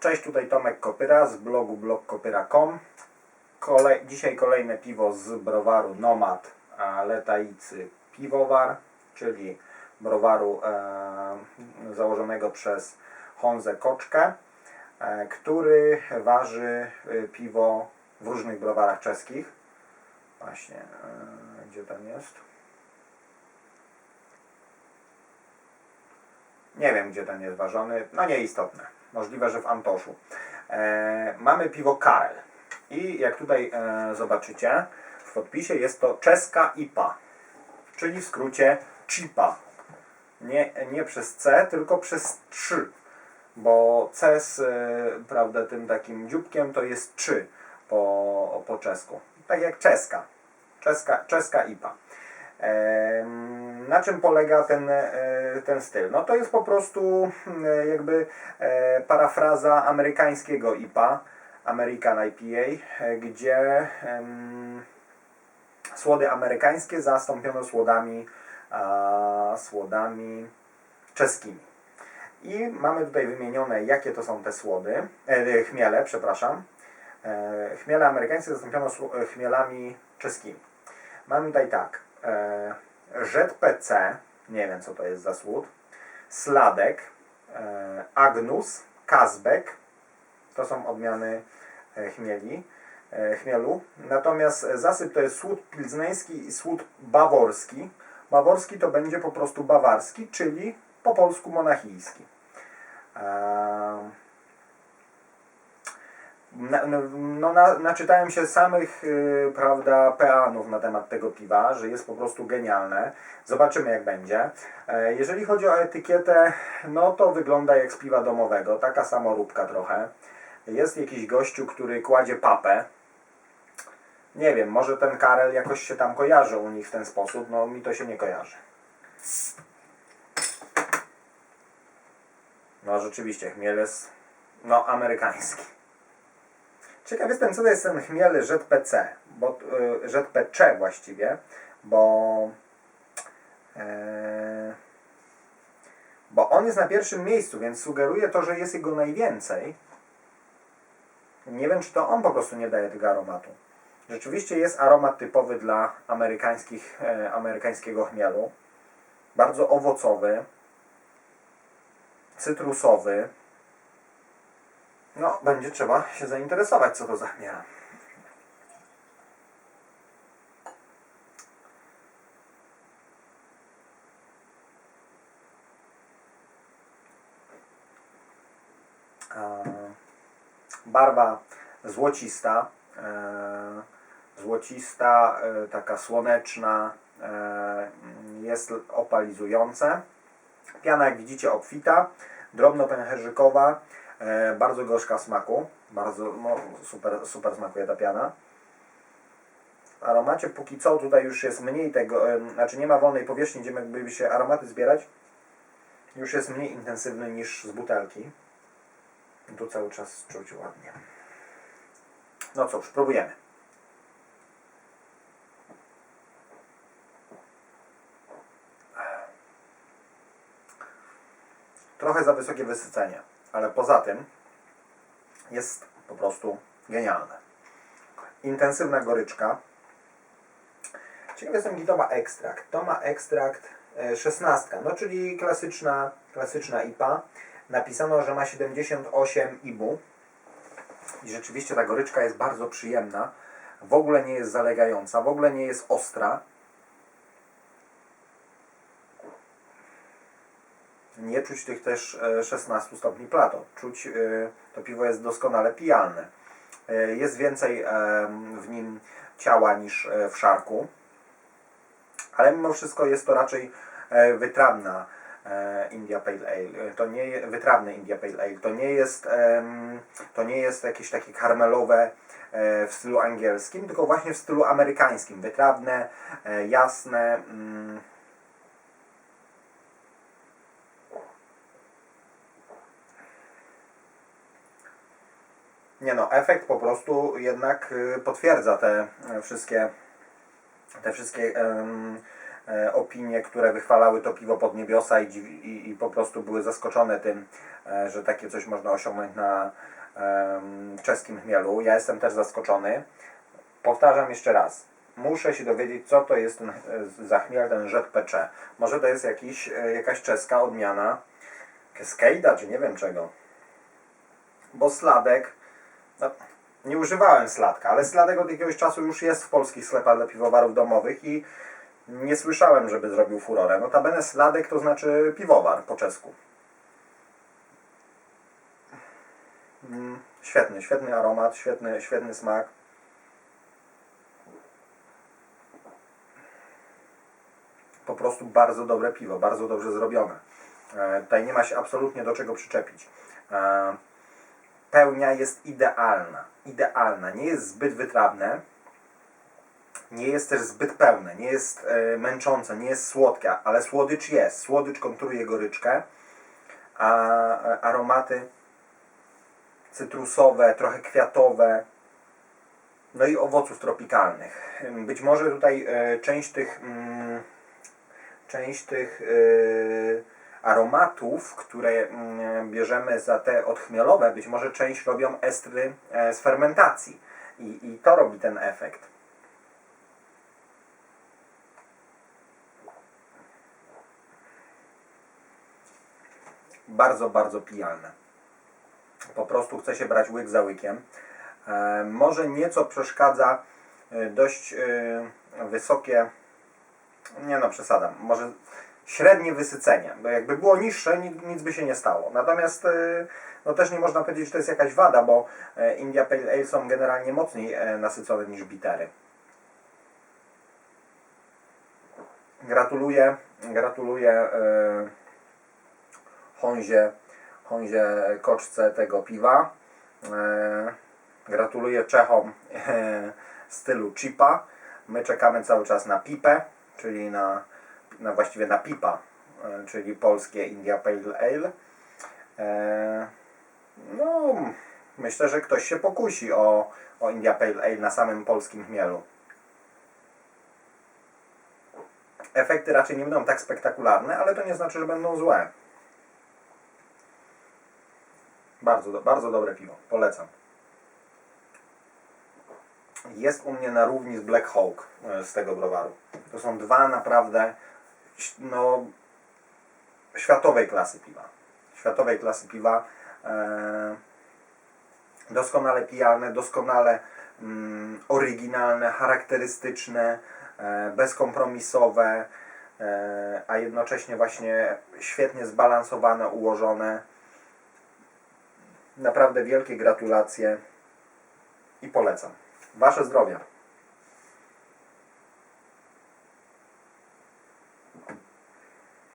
Cześć, tutaj Tomek Kopyra z blogu blogkopyra.com. Dzisiaj kolejne piwo z browaru Nomad a Letaicy Piwowar, czyli browaru e, założonego przez Honzę Koczkę, e, który waży e, piwo w różnych browarach czeskich. Właśnie, e, gdzie tam jest? Nie wiem, gdzie ten jest ważony. No nieistotne. Możliwe, że w Antoszu. E, mamy piwo Karel. I jak tutaj e, zobaczycie, w podpisie jest to czeska IPA. Czyli w skrócie CIPA. Nie, nie przez C, tylko przez 3. Bo C z e, prawda, tym takim dzióbkiem to jest 3 po, po czesku. Tak jak czeska. Czeska, czeska IPA. Na czym polega ten, e, ten styl? No to jest po prostu e, jakby e, parafraza amerykańskiego IPA, American IPA, gdzie słody amerykańskie zastąpiono słodami, słodami czeskimi. I mamy tutaj wymienione, jakie to są te słody, chmiele, przepraszam. Chmiele amerykańskie zastąpiono chmielami czeskimi. Mamy tutaj tak, ZPC, nie wiem co to jest za słód, Sladek, e, Agnus, Kazbek, to są odmiany e, chmieli, e, chmielu. Natomiast zasyp to jest słód pilzneński i słód baworski. Baworski to będzie po prostu bawarski, czyli po polsku monachijski. Na, no, no, na, naczytałem się samych y, prawda, peanów na temat tego piwa, że jest po prostu genialne. Zobaczymy jak będzie. E, jeżeli chodzi o etykietę, no to wygląda jak z piwa domowego, taka samoróbka trochę. Jest jakiś gościu, który kładzie papę. Nie wiem, może ten Karel jakoś się tam kojarzy u nich w ten sposób, no mi to się nie kojarzy. No rzeczywiście, chmiel jest no amerykański. Ciekaw jestem, co to jest ten chmiel ZPC, bo, y, ZPC właściwie, bo, e, bo on jest na pierwszym miejscu, więc sugeruje to, że jest jego najwięcej. Nie wiem, czy to on po prostu nie daje tego aromatu. Rzeczywiście jest aromat typowy dla amerykańskich, e, amerykańskiego chmielu. Bardzo owocowy, cytrusowy. No, będzie trzeba się zainteresować, co to za chmiela. Barwa złocista, e, złocista, e, taka słoneczna, e, jest opalizujące. Piana, jak widzicie, obfita, drobno pęcherzykowa, bardzo gorzka w smaku. Bardzo no, super, super smakuje ta piana. W aromacie póki co tutaj już jest mniej tego, e, znaczy nie ma wolnej powierzchni, gdzie mogliby się aromaty zbierać. Już jest mniej intensywny niż z butelki. Tu cały czas czuć ładnie. No cóż, próbujemy. Trochę za wysokie wysycenie, ale poza tym jest po prostu genialne. Intensywna goryczka. Ciekaw jestem, jaki to ma ekstrakt. To ma ekstrakt e, 16, no czyli klasyczna, klasyczna IPA. Napisano, że ma 78 IBU. I rzeczywiście ta goryczka jest bardzo przyjemna. W ogóle nie jest zalegająca, w ogóle nie jest ostra. Nie czuć tych też e, 16 stopni Plato. Czuć, e, to piwo jest doskonale pijalne. E, Jest więcej w nim ciała niż e, w szarku, ale mimo wszystko jest to raczej e, wytrawna e, India Pale Ale. E, To nie wytrawny India Pale Ale. To nie jest, to nie jest jakieś takie karmelowe e, w stylu angielskim, tylko właśnie w stylu amerykańskim. Wytrawne, e, jasne. Nie no, efekt po prostu jednak y, potwierdza te y, wszystkie te wszystkie e, opinie, które wychwalały to piwo pod niebiosa i, i, i po prostu były zaskoczone tym, e, że takie coś można osiągnąć na em, czeskim chmielu. Ja jestem też zaskoczony. Powtarzam jeszcze raz. Muszę się dowiedzieć, co to jest ten za chmiel, ten ZPC. Może to jest jakiś, e, jakaś czeska odmiana Cascade'a, czy nie wiem czego. Bo sladek, no, nie używałem sladka, ale sladek od jakiegoś czasu już jest w polskich sklepach dla piwowarów domowych i nie słyszałem, żeby zrobił furorę. Notabene sladek to znaczy piwowar po czesku. Mm, Świetny, świetny aromat, świetny, świetny smak. Po prostu bardzo dobre piwo, bardzo dobrze zrobione. E, tutaj nie ma się absolutnie do czego przyczepić. E, pełnia jest idealna. Idealna. Nie jest zbyt wytrawne. Nie jest też zbyt pełne. Nie jest e, męczące. Nie jest słodkie. Ale słodycz jest. Słodycz konturuje goryczkę. A e, aromaty cytrusowe, trochę kwiatowe. No i owoców tropikalnych. Być może tutaj e, część tych mm, część tych e, aromatów, które mm, bierzemy za te odchmielowe, być może część robią estry e, z fermentacji. I, I to robi ten efekt. Bardzo, bardzo pijalne. Po prostu chce się brać łyk za łykiem. E, może nieco przeszkadza e, dość wysokie, nie no przesadzam, może średnie wysycenie, bo jakby było niższe, nic, by się nie stało. Natomiast e, no też nie można powiedzieć, że to jest jakaś wada, bo e, India Pale Ale są generalnie mocniej e, nasycone niż bitery. Gratuluję, gratuluję e, Honzie, Honzie koczce tego piwa. Gratuluję Czechom stylu chipa. My czekamy cały czas na pipę, czyli na, na właściwie na pipa, e, czyli polskie India Pale Ale. E, no, myślę, że ktoś się pokusi o, o India Pale Ale na samym polskim chmielu. Efekty raczej nie będą tak spektakularne, ale to nie znaczy, że będą złe. Bardzo, bardzo dobre piwo. Polecam. Jest u mnie na równi z Black Hawk e, z tego browaru. To są dwa naprawdę no, światowej klasy piwa. Światowej klasy piwa. E, doskonale pijalne, doskonale mm, oryginalne, charakterystyczne, e, bezkompromisowe, e, a jednocześnie właśnie świetnie zbalansowane, ułożone. Naprawdę wielkie gratulacje i polecam. Wasze zdrowie.